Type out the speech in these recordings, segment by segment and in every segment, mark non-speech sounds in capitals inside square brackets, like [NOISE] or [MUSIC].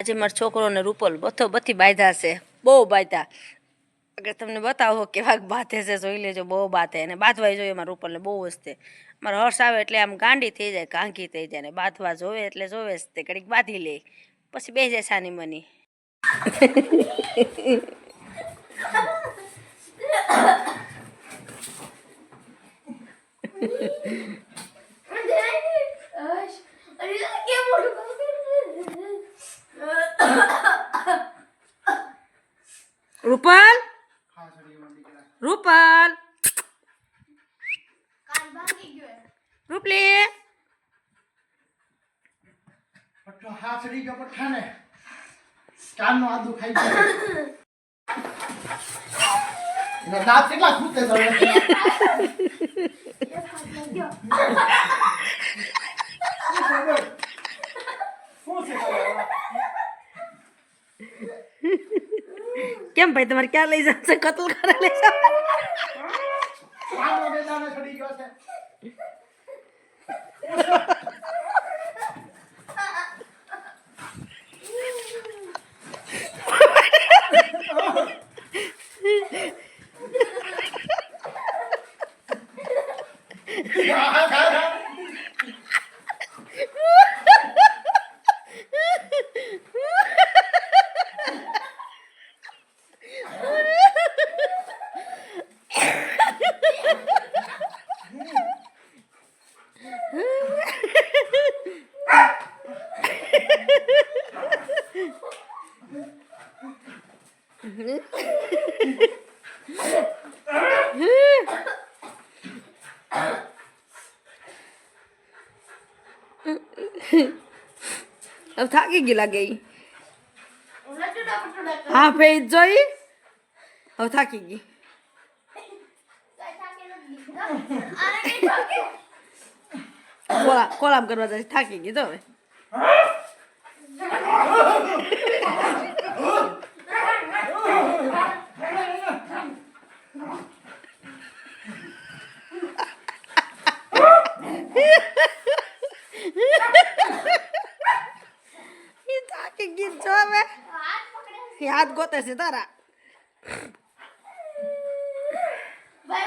આજે મારો છોકરોને રૂપલ બથો બથી બાંધ્યા છે, બહુ બાંધ્યા. અગર તમને બતાવો કેવાક બાંધે છે, જોઈ લેજો, બહુ બાંધે. અને બાંધવાય જોઈએ મારા રૂપલને બહુ વસ્તે મારો હર્ષ આવે એટલે આમ ગાંડી થઈ જાય કાંકી થઈ જાય. ને બાંધવા જોવે એટલે જોવે જ તે, ઘડીક બાંધી લે. પછી બે જાય સાની મની. રૂપલ રૂપલ રૂપલી પટ્ટો હાથડી ગયો પઠ્ઠાને કાનનો આદુ ખાઈ ગયો એના દાંત કેટલા ખૂટે છે હવે? શું છે તમારે? કેમ ભાઈ તમારે ક્યાં લઈ જશે કતલ કરે લઈ જાવ કાનનો બેદાનો ચડી ગયો છે હવે થાકી ગઈ લાગે. હા ફેજ જોઈ હવે થાકી ગઈ કોલા કોલામ કરવા જાય થાકી ગઈ તો હવે করতেছে তারা ভাই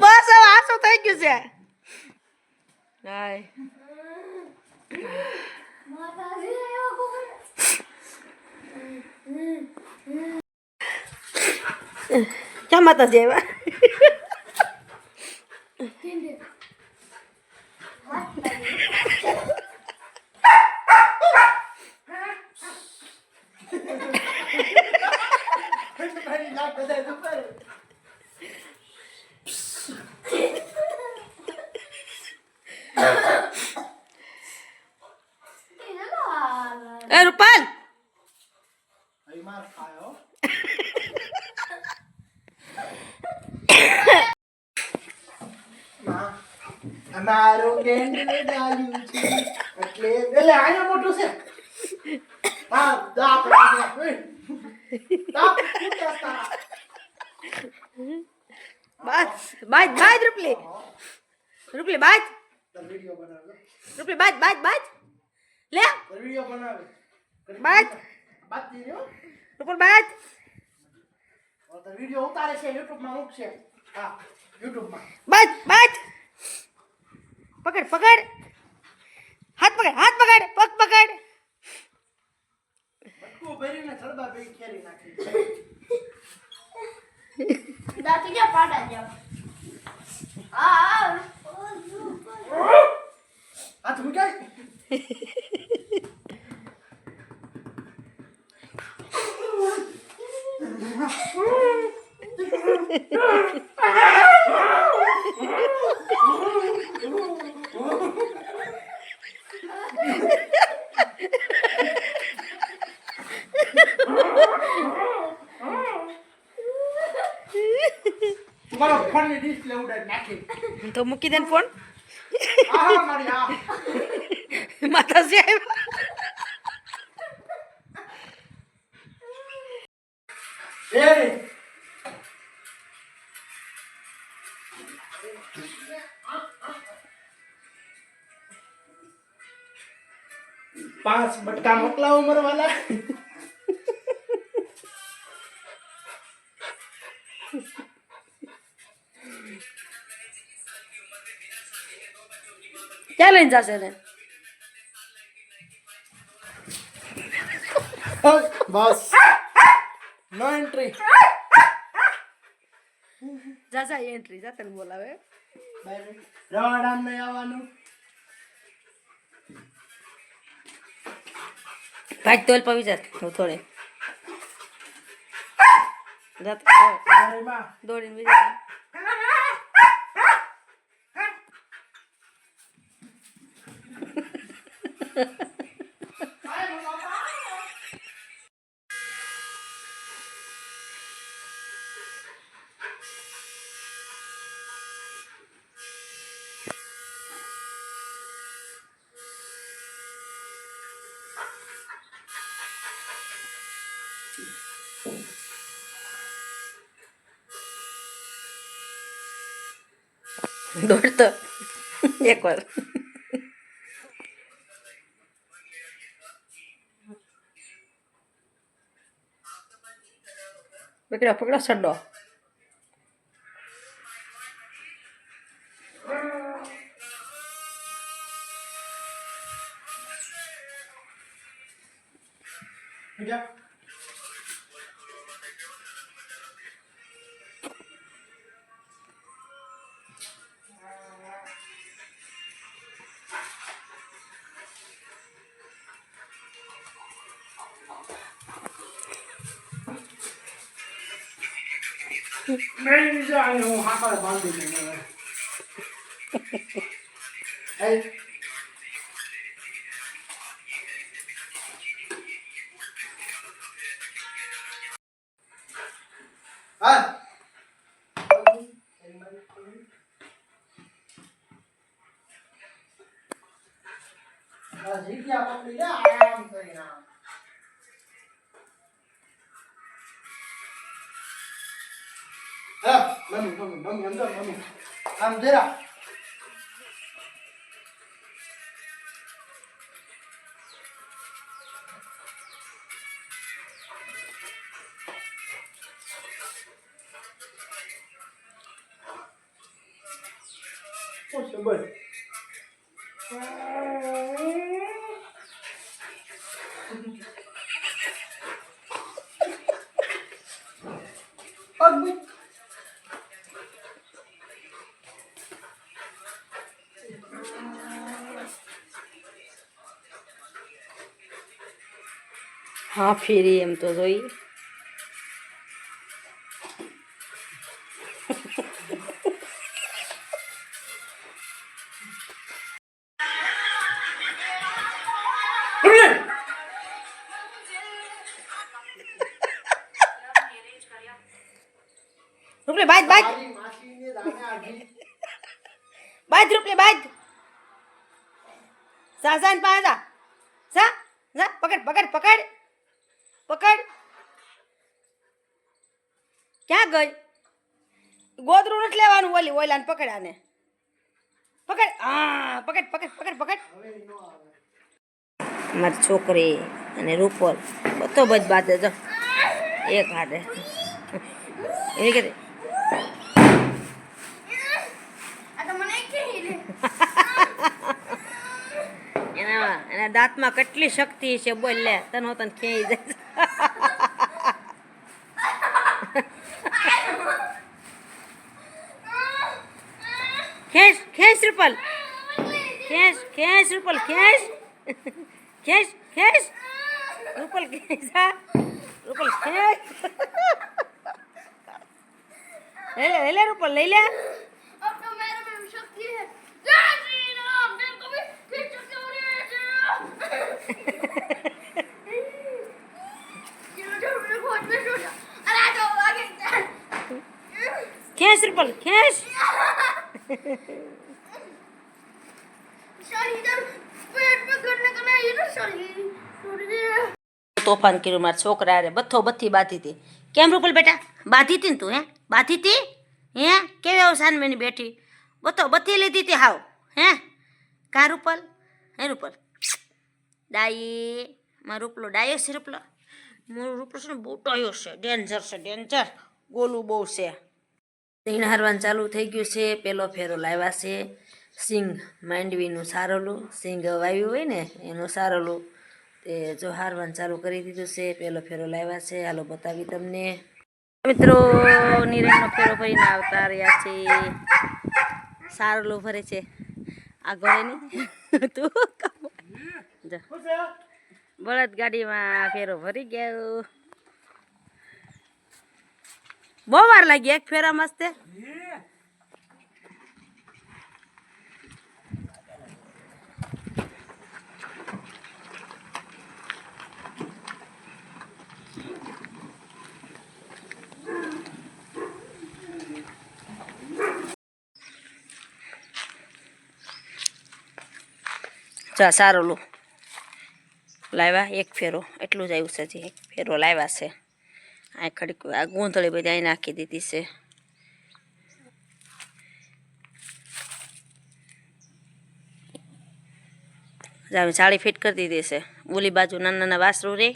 બસ હવે આસો થઈ ગયું છે? ક્યાં માતાજી આવ્યા મારી નાક બધાય ઉપર. એ રૂપાલ અહીં માર ખાયો. માં, અમારું ગેંડું ડાલ્યું છે એટલે એટલે આયા મોટું છે હા દાપ લાગે. ઉઈ. દાપ ફૂટ્યા તારા. બસ બાજ બાજ રૂપલી. રૂપલી બાજ રૂપલી બાજ બાજ બાજ લે. બાજ રૂપલ બાજ વીડિયો ઉતારે છે યુટ્યુબમાં મૂકશે હા યુટ્યુબમાં બાજ બાજ પકડ પકડ. હાથ પકડ હાથ પકડ, પગ પકડ. પાડા જાવ આ હાથ મૂકાય મારો ફોનની ડિસ્પ્લે ઉડાડી નાખી. તો મૂકી દે ને ફોન. માતા સાહેબ પાંચ બટકા મોકલાવો મરવાલા. ક્યાં લઈને જશે ને બસ નો એન્ટ્રી જા જા એન્ટ્રી જા તને બોલાવે રવાડામ નહીં આવવાનું ભાઈ તોલ પવી જા હું થોડે જા તો, અરે માં દોડીને બીજા દોડતો એકવાર પકડો પકડો સડો મેં બીજા હું હાકર બાંધી દઉં [LAUGHS] આમ જરા શું છે બોલ અદ્ભુત હા ફેરી એમ તો જોઈ. રૂપલે દાને આજી બાજ રૂપલે જા જા ને પાસે જા પકડ પકડ પકડ. પકડ. ક્યાં ગઈ? ગોદરું નથી લેવાનું ઓલી ઓલાને પકડાને પકડ. હા પકડ પકડ પકડ પકડ. નો મારી છોકરી અને રૂપોલ બધો બધ બાદ જો એક હાથે એની કે એના દાંતમાં કેટલી શક્તિ છે બોલ લે તને તને ખેઈ જાય ખેંચ ખેંચ રૂપલ ખેંચ રૂપલ ખેંચ ખેંચ ખેંચ રૂપલ ખેંચ રૂપલ ખેંચ લઈ લે લઈ લે રૂપલ લઈ લે. ખેંચ રૂપલ ખેંચ તોફાન કર્યું મારા છોકરા અરે બથો બથી બાંધી હતી. કેમ રૂપલ બેટા? બાંધી હતી ને તું, હે? બાંધી હતી? હે? કેવી આવું સાનમેની બેઠી? બથો બથી લીધી હતી હાવ, હે? કા રૂપલ? હે રૂપલ? ડાઈ મારો રૂપલો ડાયો છે રૂપલો. મારો રૂપલો છે ને બહુ ડાયો છે. ડેન્જર છે, ડેન્જર. ગોલું બહુ છે. તેણ હારવાનું ચાલુ થઈ ગયું છે. પેલો ફેરો લાવ્યા છે. સિંગ માંડવીનું સારોલું, સિંગ વાવ્યું હોય ને, એનું સારોલું. તે જો હારવાનું ચાલુ કરી દીધું છે, પેલો ફેરો લાવ્યા છે, હાલો બતાવી તમને. મિત્રો નિરણનો ફેરો ભરીને આવતા રહ્યા છે. સારોલું ભરે છે. આગળ નહીં. [LAUGHS] તું બળદ ગાડીમાં ફેરો ભરી ગયો. બહુ વાર લાગી એક ફેરા મસ્તે. જા સારું લો લાવ્યા, એક ફેરો. એટલું જ આવ્યું છે હજી. એક ફેરો લાવ્યા છે. આ ખડીક આ ગોંધળી બધી અહીં નાખી દીધી છે. હવે સાડી ફિટ કરી દીધી છે. ઓલી બાજુ નાના નાના વાસરું રે,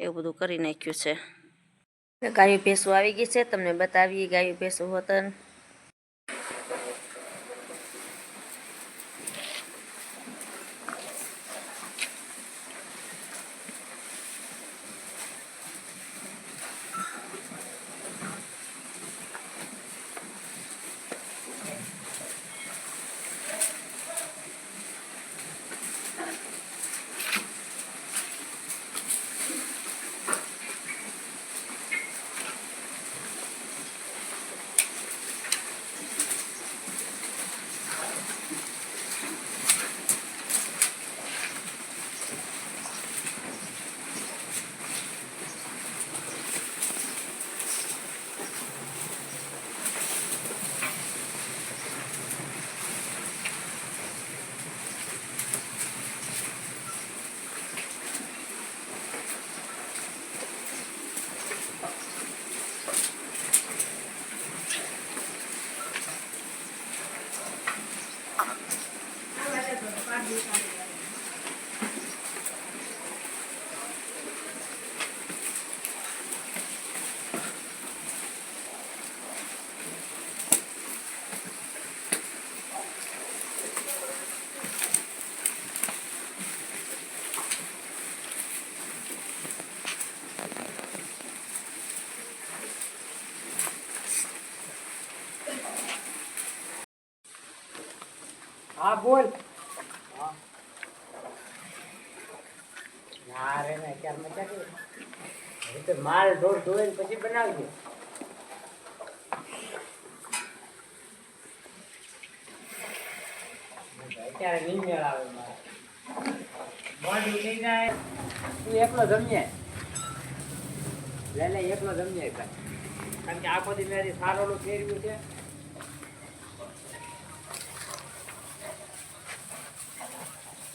એવું બધું કરી નાખ્યું છે. ગાયું ભેંસું આવી ગઈ છે. તમને બતાવીએ ગાયું ભેંસું હોતન. હા, બોલ. ના રે, ના ચાર મજા કે હવે તો માલ ઢોર ધોઈને પછી બનાવજો. અત્યારે નહીં આવે મારે મોઢું થઈ જાય. તું એકલો જમીએ. લે એકલો જમીએ ભાઈ. કારણ કે આખો દી મેં સારોલું ફેરવ્યું છે.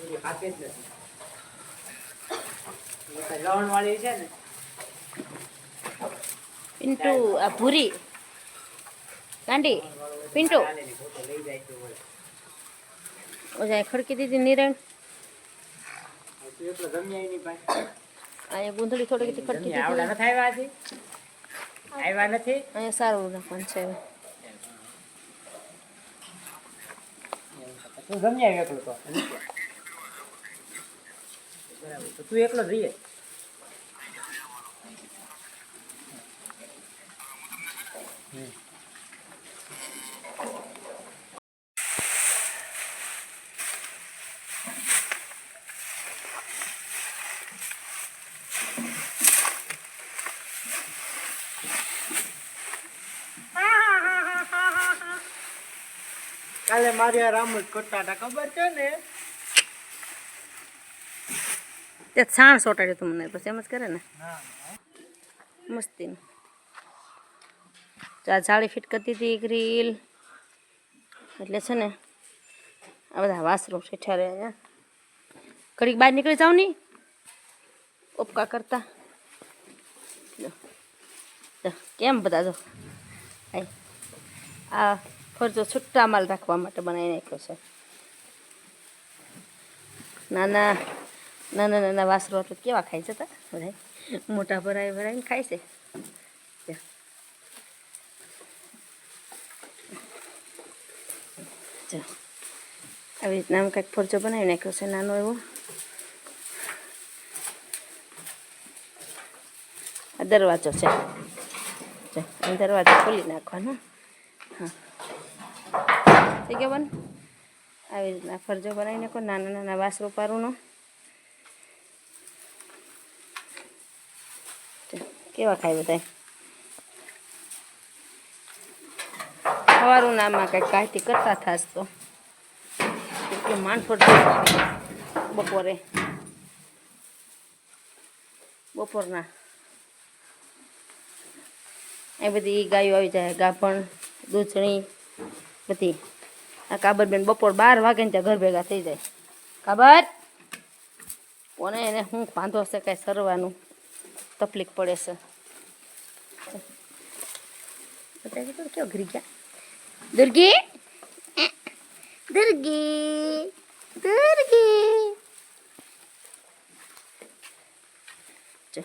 પૂરી ખાતી જ નથી. લવણ વાળી છે ને. પિન્ટુ આ ભૂરી. ગાંડી પિન્ટુ. ઓજા ખડકી દીધી નિરણ. અહીંયા ગુંથળી થોડીક ખડકી આવડા નથી આવ્યા છે આવ્યા નથી? અહીંયા સારું રાખવાનું છે. તું આવ્યો તો. તો તું એકલો જઈએ કાલે મારે રામ જ કરતા હતા ખબર છે ને? તે છાણ સોટાડ્યું તું મને, પછી એમ જ કરે ને? મસ્તી તો આ જાળી ફિટ કરતી હતી ગ્રીલ એટલે છે ને, આ બધા વાસરો શેઠા રહે અહીંયા ઘડીક બહાર નીકળી જાવ નહીં ઉપકા કરતા. કેમ બધા જો. આ ફરજો છૂટા માલ રાખવા માટે બનાવી નાખ્યો છે. નાના નાના નાના વાસરો તો કેવા ખાય છે તા? બધા મોટા ભરાય ભરાઈને ખાય છે. આવી રીતના આમ કંઈક ફરજો બનાવી નાખ્યો છે નાનો એવો. આ દરવાજો છે. દરવાજો ખોલી નાખવાનો. હા. થઈ ગયો બન? આવી રીતના ફરજો બનાવી નાખો નાના નાના વાસરો પારુંનો. કેવા ખાય બધા સવારું નામાં કંઈક કાંઈથી કરતા થાસ તો. માનફોડ બપોરે. બપોરના. એ બધી ગાયો આવી જાય, ગાભણ, દૂધણી, બધી. આ કાબરબેન બપોર બાર વાગે ને ત્યાં ઘર ભેગા થઈ જાય. કાબર! કોને એને હું વાંધો છે કાંઈ સરવાનું? તકલીફ પડે છે. દો કેવો ઘરી Дурги! Дурги! દુર્ગી જો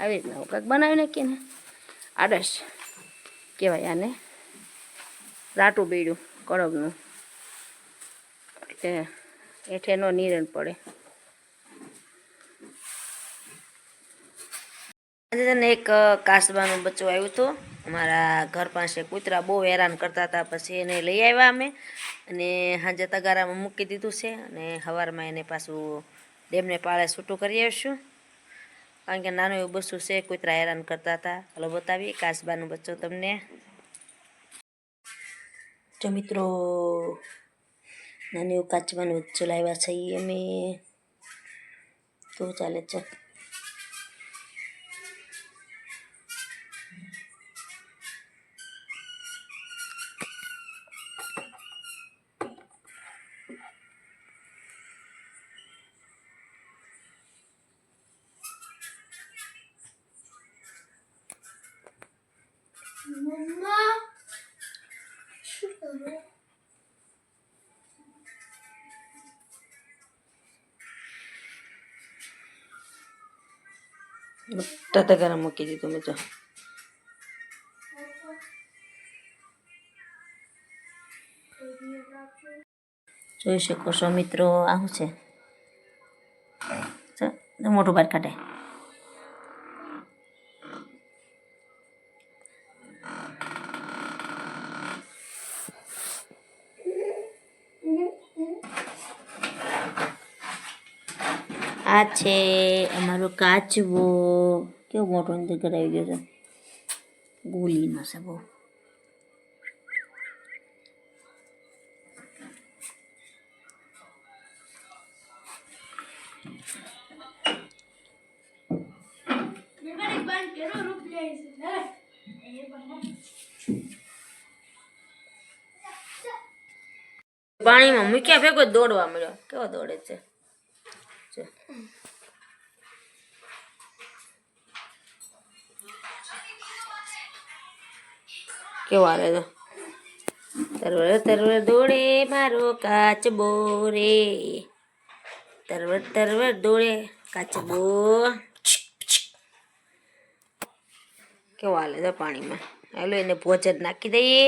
આવી રીતના હું કાંઈક બનાવી નાખીએ ને આડસ કહેવાય આને? રાટું બીડું કડગનું એટલે હેઠે નો નિરણ પડે. આજે તને એક કાસબાનું બચ્ચું આવ્યું હતું. અમારા ઘર પાસે કૂતરા બહુ હેરાન કરતા હતા, પછી એને લઈ આવ્યા અમે અને સાંજે તગારામાં મૂકી દીધું છે અને સવારમાં એને પાછું ડેમને પાળે છૂટું કરી આવીશું. કારણ કે નાનું એવું બસું છે, કૂતરા હેરાન કરતા હતા. હલો બતાવી કાસબાનું બચ્ચો તમને. જો મિત્રો, નાનું એવું કાચબાનું બચ્ચું લાવ્યા છે ઈ અમે. તો ચાલે છે. મમ્મા શું કરું મોટા તગારા મૂકી દીધું મેં તો જોઈ શકો છો મિત્રો આવું છે ચાલ, જો મોટું બહાર કાઢે આ છે અમારો કાચવો. કેવો મોટો અંદર કરાવી ગયો છે. ગોલીનો છે બહુ. પાણીમાં મૂક્યા ભેગો દોડવા મળ્યો. કેવો દોડે છે? જો. કેવો આવે છે તરવર તરવર દોડે મારો કાચબો રે તરવર તરવર દોડે કાચબો કેવો હાલે છે પાણીમાં? હાલો એને ભોજન નાખી દઈએ.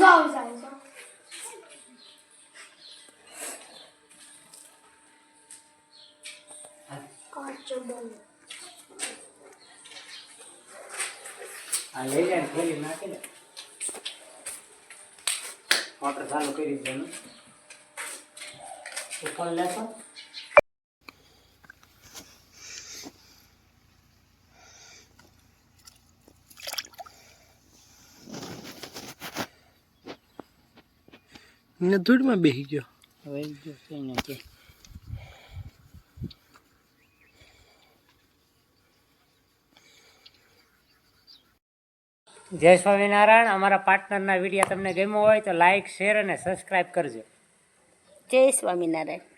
જાઓ કાચો આ લઈ લે ખોલી નાખી ને મોટર ચાલુ કરી દેવાનું. ઉપર લેશો. ને ધૂળમાં બેસી ગયો. કઈ નથી જય સ્વામિનારાયણ. અમારા પાર્ટનરના વીડિયો તમને ગમ્યો હોય તો લાઈક શેર અને સબસ્ક્રાઈબ કરજો. જય સ્વામિનારાયણ.